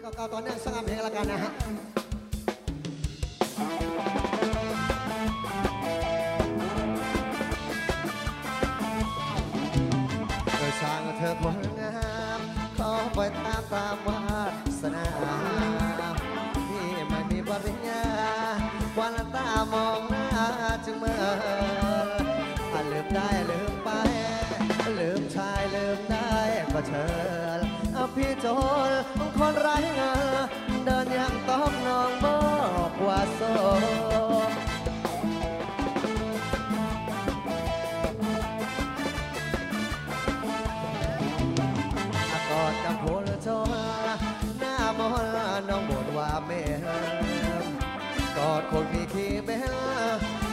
เก่าๆตอนนี้สร้างเพลงล้วกันนะฮะโดยสร้างเธอคนงามขอไปตามตามวาสนาที่ไม่มีปริญญาวันตามองหน้าจึงเมื่ออะลืมได้ลืมไป ลืมชายลืมได้ก็เชิญอาพี่โจรคนไร้ ดกับโพลโจรหน้ามอลน้องบ่นว่าเมมกอดคนมีขี้เบล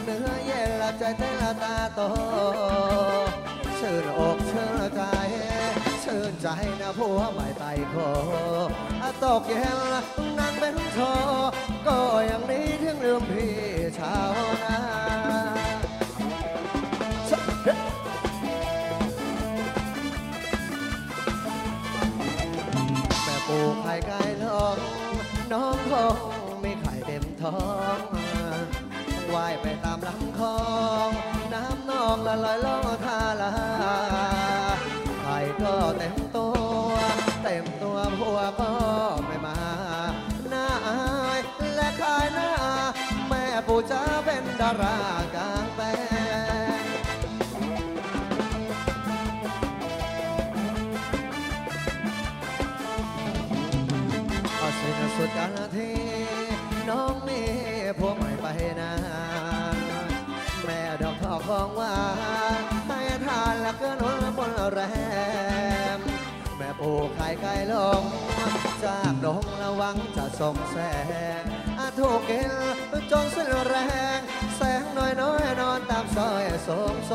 เนื้อเย็นละใจเต้นละตาโตชื่นอกชื่นใจชื่นใจนะผัวใหม่ไต่โคอตกเย็นนั่งเป็นโชก็ยังนี้ถึงลืมพี่ชาวนา ม่ปูไข่ไก่ลงน้องคงไมีไข่เต็มท้องว่ายไปตามลำคลอง น้ำนองละลอยล่องทาลาไข่ก็เต็มตัว เต็มตัวผัวก็ไม่มาหน้าอายและขายหน้า แม่ปู่จะเป็นดารากล สิ้นสุดการทีน้องมีผัวใหม่ไปนาแม่ดอกทอกของหวานให้ทานและเกินวนบนแรม แม่ปูไข่ไก่ลง จากดงระวังจะส่งแสงอาถูกเกินจนสิ้นแรง แสงน้อยน้อยนอนตามซอยสมโซ